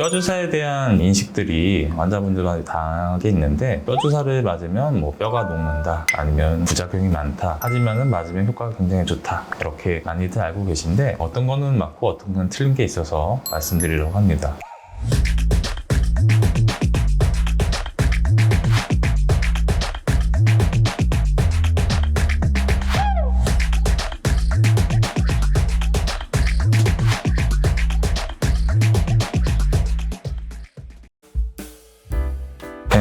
뼈주사에 대한 인식들이 환자분들마다 다양하게 있는데 뼈주사를 맞으면 뭐 뼈가 녹는다 아니면 부작용이 많다 하지만은 맞으면 효과가 굉장히 좋다 이렇게 많이들 알고 계신데 어떤 거는 맞고 어떤 거는 틀린 게 있어서 말씀드리려고 합니다.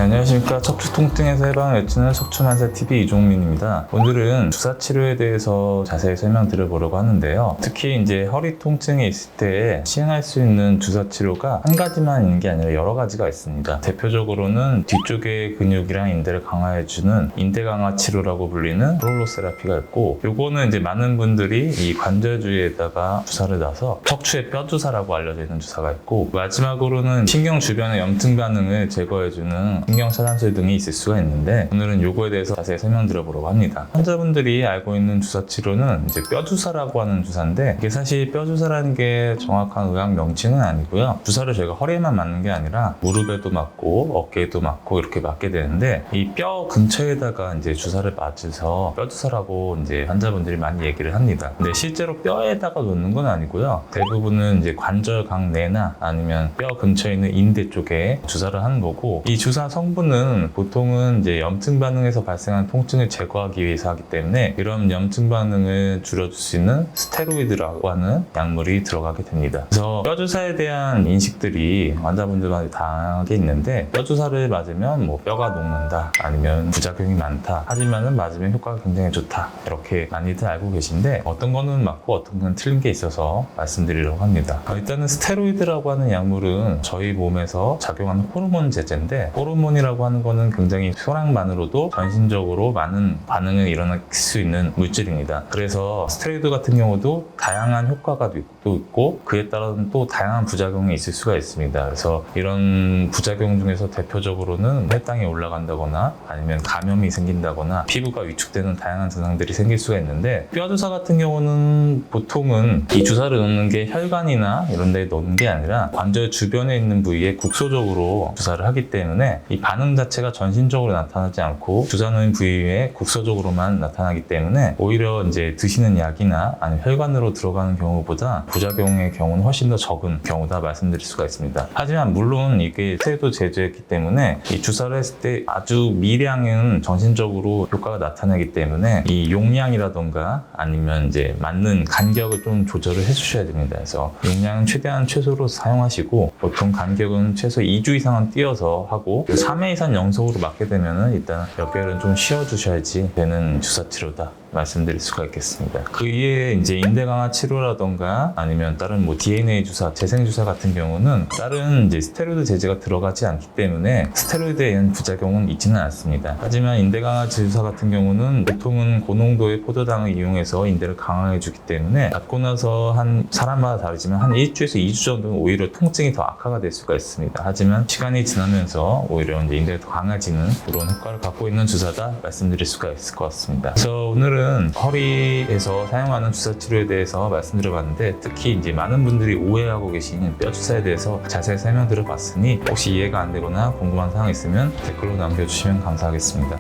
안녕하십니까. 척추 통증에서 해방을 외치는 척추만사TV 이종민입니다. 오늘은 주사 치료에 대해서 자세히 설명드려보려고 하는데요. 특히 이제 허리 통증이 있을 때 시행할 수 있는 주사 치료가 한 가지만 있는 게 아니라 여러 가지가 있습니다. 대표적으로는 뒤쪽의 근육이랑 인대를 강화해주는 인대 강화 치료라고 불리는 롤로 세라피가 있고 요거는 이제 많은 분들이 이 관절 주위에다가 주사를 놔서 척추의 뼈 주사라고 알려져 있는 주사가 있고 마지막으로는 신경 주변의 염증 반응을 제거해주는 신경 차단술 등이 있을 수가 있는데 오늘은 요거에 대해서 자세히 설명드려보려고 합니다. 환자분들이 알고 있는 주사 치료는 이제 뼈 주사라고 하는 주사인데 이게 사실 뼈 주사라는 게 정확한 의학 명칭은 아니고요. 주사를 저희가 허리에만 맞는 게 아니라 무릎에도 맞고 어깨에도 맞고 이렇게 맞게 되는데 이 뼈 근처에다가 이제 주사를 맞으서 뼈 주사라고 이제 환자분들이 많이 얘기를 합니다. 근데 실제로 뼈에다가 놓는 건 아니고요. 대부분은 이제 관절 강 내나 아니면 뼈 근처에 있는 인대 쪽에 주사를 하는 거고 이 주사 성 분은 보통은 이제 염증 반응에서 발생한 통증을 제거하기 위해서 하기 때문에 이런 염증 반응을 줄여줄 수 있는 스테로이드라고 하는 약물이 들어가게 됩니다. 그래서 뼈 주사에 대한 인식들이 환자분들마다 다양하게 있는데 뼈 주사를 맞으면 뭐 뼈가 녹는다 아니면 부작용이 많다 하지만은 맞으면 효과가 굉장히 좋다 이렇게 많이들 알고 계신데 어떤 거는 맞고 어떤 건 틀린 게 있어서 말씀드리려고 합니다. 어, 일단은 스테로이드라고 하는 약물은 저희 몸에서 작용하는 호르몬 제제인데 호르몬이 라고 하는 거는 굉장히 소량만으로도 전신적으로 많은 반응을 일어날 수 있는 물질입니다. 그래서 스테로이드 같은 경우도 다양한 효과가 또 있고 그에 따라서는 또 다양한 부작용이 있을 수가 있습니다. 그래서 이런 부작용 중에서 대표적으로는 혈당이 올라간다거나 아니면 감염이 생긴다거나 피부가 위축되는 다양한 증상들이 생길 수가 있는데 뼈 주사 같은 경우는 보통은 이 주사를 넣는 게 혈관이나 이런 데에 넣는 게 아니라 관절 주변에 있는 부위에 국소적으로 주사를 하기 때문에 이 반응 자체가 전신적으로 나타나지 않고 주사 놓은 부위에 국소적으로만 나타나기 때문에 오히려 이제 드시는 약이나 아니면 혈관으로 들어가는 경우보다 부작용의 경우는 훨씬 더 적은 경우다 말씀드릴 수가 있습니다. 하지만 물론 이게 스테도 제조했기 때문에 이 주사를 했을 때 아주 미량은 전신적으로 효과가 나타나기 때문에 이 용량이라던가 아니면 이제 맞는 간격을 좀 조절을 해주셔야 됩니다. 그래서 용량은 최대한 최소로 사용하시고 보통 간격은 최소 2주 이상은 띄어서 하고 3회 이상 연속으로 맞게 되면은 일단 몇 개월은 좀 쉬어주셔야지 되는 주사 치료다. 말씀드릴 수가 있겠습니다. 그 이외에 이제 인대 강화 치료라던가 아니면 다른 뭐 DNA 주사, 재생 주사 같은 경우는 다른 이제 스테로이드 제제가 들어가지 않기 때문에 스테로이드에 의한 부작용은 있지는 않습니다. 하지만 인대 강화 주사 같은 경우는 보통은 고농도의 포도당을 이용해서 인대를 강화해 주기 때문에 맞고 나서 한 사람마다 다르지만 한 일주에서 2주 정도는 오히려 통증이 더 악화가 될 수가 있습니다. 하지만 시간이 지나면서 오히려 이제 인대가 더 강해지는 그런 효과를 갖고 있는 주사다 말씀드릴 수가 있을 것 같습니다. 그래서 오늘은 허리에서 사용하는 주사 치료에 대해서 말씀드려봤는데 특히 이제 많은 분들이 오해하고 계시는 뼈 주사에 대해서 자세히 설명드려봤으니 혹시 이해가 안 되거나 궁금한 사항 있으면 댓글로 남겨주시면 감사하겠습니다.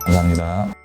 감사합니다.